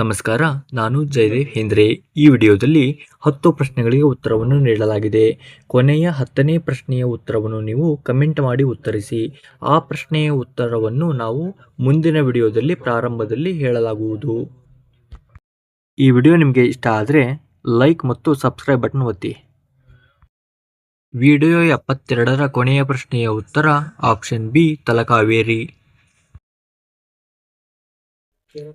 ನಮಸ್ಕಾರ, ನಾನು ಜಯದೇವ್ ಹೇಂದ್ರೆ. ಈ ವಿಡಿಯೋದಲ್ಲಿ ಹತ್ತು ಪ್ರಶ್ನೆಗಳಿಗೆ ಉತ್ತರವನ್ನು ನೀಡಲಾಗಿದೆ. ಕೊನೆಯ ಹತ್ತನೇ ಪ್ರಶ್ನೆಯ ಉತ್ತರವನ್ನು ನೀವು ಕಮೆಂಟ್ ಮಾಡಿ ಉತ್ತರಿಸಿ. ಆ ಪ್ರಶ್ನೆಯ ಉತ್ತರವನ್ನು ನಾವು ಮುಂದಿನ ವಿಡಿಯೋದಲ್ಲಿ ಪ್ರಾರಂಭದಲ್ಲಿ ಹೇಳಲಾಗುವುದು. ಈ ವಿಡಿಯೋ ನಿಮಗೆ ಇಷ್ಟ ಆದರೆ ಲೈಕ್ ಮತ್ತು ಸಬ್ಸ್ಕ್ರೈಬ್ ಬಟನ್ ಒತ್ತಿ. ವಿಡಿಯೋ ಎಪ್ಪತ್ತೆರಡರ ಕೊನೆಯ ಪ್ರಶ್ನೆಯ ಉತ್ತರ ಆಪ್ಷನ್ ಬಿ, ತಲಕಾವೇರಿ.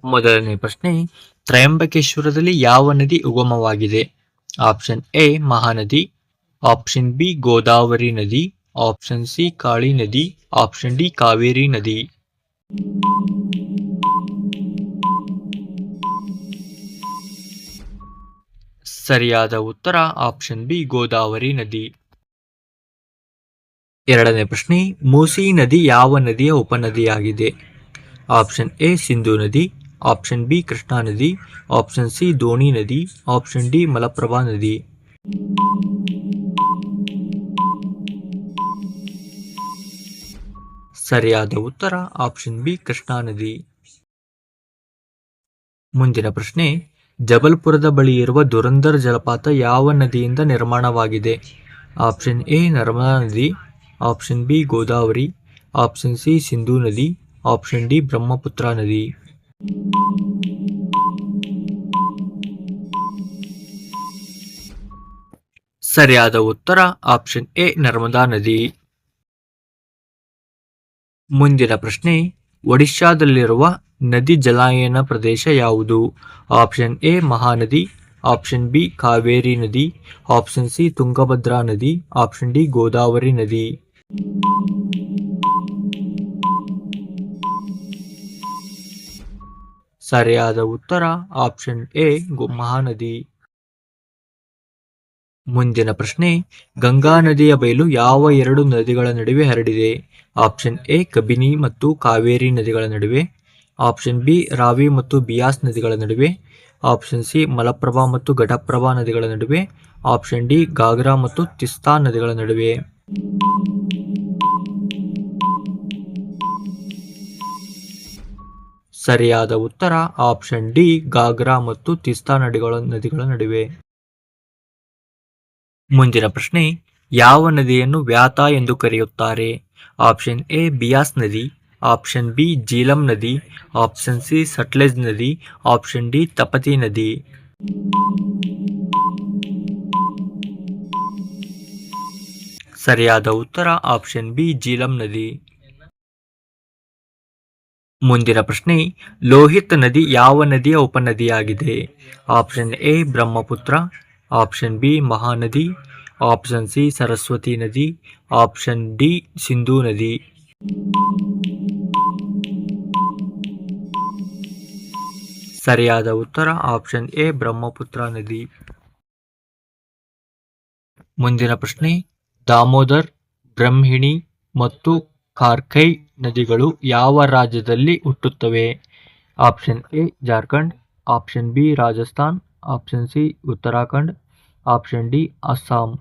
ಮೊದಲನೇ ಪ್ರಶ್ನೆ, ತ್ರಯಂಬಕೇಶ್ವರದಲ್ಲಿ ಯಾವ ನದಿ ಉಗಮವಾಗಿದೆ? Option A, Mahanadi. Option B, Godavari ನದಿ. ಆಪ್ಷನ್ ಸಿ, ಕಾಳಿ ನದಿ. ಆಪ್ಷನ್ ಡಿ, ಕಾವೇರಿ ನದಿ. ಸರಿಯಾದ ಉತ್ತರ, ಆಪ್ಷನ್ ಬಿ, ಗೋದಾವರಿ ನದಿ. ಎರಡನೇ ಪ್ರಶ್ನೆ, ಮೂಸಿ ನದಿ ಯಾವ ನದಿಯ ಉಪನದಿಯಾಗಿದೆ? ಆಪ್ಷನ್ ಎ ಸಿಂಧು ನದಿ ಆಪ್ಷನ್ ಬಿ ಕೃಷ್ಣಾ ನದಿ ಆಪ್ಷನ್ ಸಿ ದೋಣಿ ನದಿ ಆಪ್ಷನ್ ಡಿ ಮಲಪ್ರಭಾ ನದಿ ಸರಿಯಾದ ಉತ್ತರ ಆಪ್ಷನ್ ಬಿ ಕೃಷ್ಣಾ ನದಿ ಮುಂದಿನ ಪ್ರಶ್ನೆ, ಜಬಲ್ಪುರದ ಬಳಿ ಇರುವ ದುರಂದರ್ ಜಲಪಾತ ಯಾವ ನದಿಯಿಂದ ನಿರ್ಮಾಣವಾಗಿದೆ? ಆಪ್ಷನ್ ಎ ನರ್ಮದಾ ನದಿ. Option B Godavari. Option C Sindhu ನದಿ. ಆಪ್ಷನ್ ಡಿ ಬ್ರಹ್ಮಪುತ್ರ ನದಿ ಸರಿಯಾದ ಉತ್ತರ ಆಪ್ಷನ್ ಎ ನರ್ಮದಾ ನದಿ. ಮುಂದಿನ ಪ್ರಶ್ನೆ, ಒಡಿಶಾದಲ್ಲಿರುವ ನದಿ ಜಲಾಯನ ಪ್ರದೇಶ ಯಾವುದು? Option A Mahanadi. Option B Kaveri ನದಿ. ಆಪ್ಷನ್ ಸಿ ತುಂಗಭದ್ರಾ ನದಿ. ಆಪ್ಷನ್ ಡಿ ಗೋದಾವರಿ ನದಿ. ಸರಿಯಾದ ಉತ್ತರ ಆಪ್ಷನ್ ಎ ಮಹಾನದಿ. ಮುಂದಿನ ಪ್ರಶ್ನೆ, ಗಂಗಾ ನದಿಯ ಬಯಲು ಯಾವ ಎರಡು ನದಿಗಳ ನಡುವೆ ಹರಡಿದೆ? ಆಪ್ಷನ್ ಎ, ಕಬಿನಿ ಮತ್ತು ಕಾವೇರಿ ನದಿಗಳ ನಡುವೆ. ಆಪ್ಷನ್ ಬಿ, ರಾವಿ ಮತ್ತು ಬಿಯಾಸ್ ನದಿಗಳ ನಡುವೆ. ಆಪ್ಷನ್ ಸಿ, ಮಲಪ್ರಭಾ ಮತ್ತು ಘಟಪ್ರಭಾ ನದಿಗಳ ನಡುವೆ. ಆಪ್ಷನ್ ಡಿ ಗಾಗ್ರಾ ಮತ್ತು ತಿಸ್ತಾ ನದಿಗಳ ನಡುವೆ. ಸರಿಯಾದ ಉತ್ತರ ಆಪ್ಷನ್ ಡಿ ಗಾಗ್ರಾ ಮತ್ತು ತಿಸ್ತಾ ನದಿಗಳ ನದಿಗಳ ನಡುವೆ. ಮುಂದಿನ ಪ್ರಶ್ನೆ, ಯಾವ ನದಿಯನ್ನು ವ್ಯಾತ ಎಂದು ಕರೆಯುತ್ತಾರೆ? ಆಪ್ಷನ್ ಎ, ಬಿಯಾಸ್ ನದಿ, ಆಪ್ಷನ್ ಬಿ, ಜೀಲಂ ನದಿ, ಆಪ್ಷನ್ ಸಿ, ಸಟ್ಲೆಜ್ ನದಿ, ಆಪ್ಷನ್ ಡಿ, ತಪತಿ ನದಿ. ಸರಿಯಾದ ಉತ್ತರ ಆಪ್ಷನ್ ಬಿ, ಜೀಲಂ ನದಿ. ಮುಂದಿನ ಪ್ರಶ್ನೆ, ಲೋಹಿತ್ ನದಿ ಯಾವ ನದಿಯ ಉಪನದಿಯಾಗಿದೆ? Option A, Brahmaputra. Option B, Mahanadi. Option C, Saraswati ನದಿ. ಆಪ್ಷನ್ ಡಿ, ಸಿಂಧೂ ನದಿ. ಸರಿಯಾದ ಉತ್ತರ, ಆಪ್ಷನ್ ಎ, ಬ್ರಹ್ಮಪುತ್ರ ನದಿ. ಮುಂದಿನ ಪ್ರಶ್ನೆ, ದಾಮೋದರ್, ಬ್ರಹ್ಮಿಣಿ ಮತ್ತು ಕಾರ್ಕೈ ನದಿಗಳು ಯಾವ ರಾಜ್ಯದಲ್ಲಿ ಹುಟ್ಟುತ್ತವೆ? Option A, Jharkhand. Option B, Rajasthan. Option C, Uttarakhand. Option D, Assam.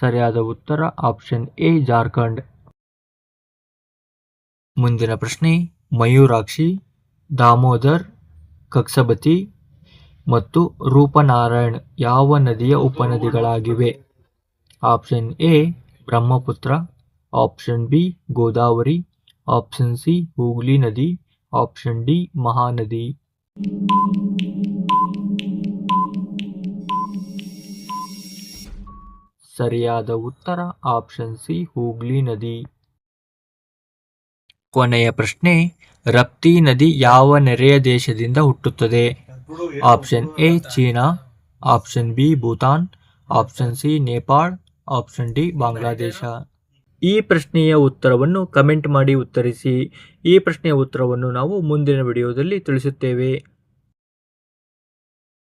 ಸರಿಯಾದ ಉತ್ತರ, ಆಪ್ಷನ್ ಎ, ಜಾರ್ಖಂಡ್. ಮುಂದಿನ ಪ್ರಶ್ನೆ, ಮಯೂರಾಕ್ಷಿ, ದಾಮೋದರ್ ಕಕ್ಸಬತಿ ಮತ್ತು ರೂಪನಾರಾಯಣ್ ಯಾವ ನದಿಯ ಉಪನದಿಗಳಾಗಿವೆ? Option A, Brahmaputra. Option B, Godavari. Option C, Hooghly ನದಿ. Option D, Mahanadi. ಸರಿಯಾದ ಉತ್ತರ, ಆಪ್ಷನ್ ಸಿ, ಹೂಗ್ಲಿ ನದಿ. ಕೊನೆಯ ಪ್ರಶ್ನೆ, ರಪ್ತಿ ನದಿ ಯಾವ ನೆರೆಯ ದೇಶದಿಂದ ಹುಟ್ಟುತ್ತದೆ? Option A China option B Bhutan option C Nepal option D Bangladesh ಈ ಪ್ರಶ್ನೆಯ ಉತ್ತರವನ್ನು ಕಮೆಂಟ್ ಮಾಡಿ ಉತ್ತರಿಸಿ. ಈ ಪ್ರಶ್ನೆಯ ಉತ್ತರವನ್ನು ನಾವು ಮುಂದಿನ ವಿಡಿಯೋದಲ್ಲಿ ತಿಳಿಸುತ್ತೇವೆ.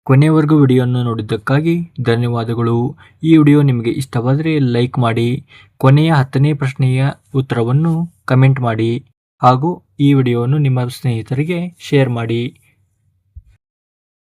ಕೊನೆಯವರೆಗೂ ವಿಡಿಯೋವನ್ನು ನೋಡಿದ್ದಕ್ಕಾಗಿ ಧನ್ಯವಾದಗಳು. ಈ ವಿಡಿಯೋ ನಿಮಗೆ ಇಷ್ಟವಾದರೆ ಲೈಕ್ ಮಾಡಿ. ಕೊನೆಯ ಹತ್ತನೇ ಪ್ರಶ್ನೆಯ ಉತ್ತರವನ್ನು ಕಮೆಂಟ್ ಮಾಡಿ. ಹಾಗೂ ಈ ವಿಡಿಯೋವನ್ನು ನಿಮ್ಮ ಸ್ನೇಹಿತರಿಗೆ ಶೇರ್ ಮಾಡಿ.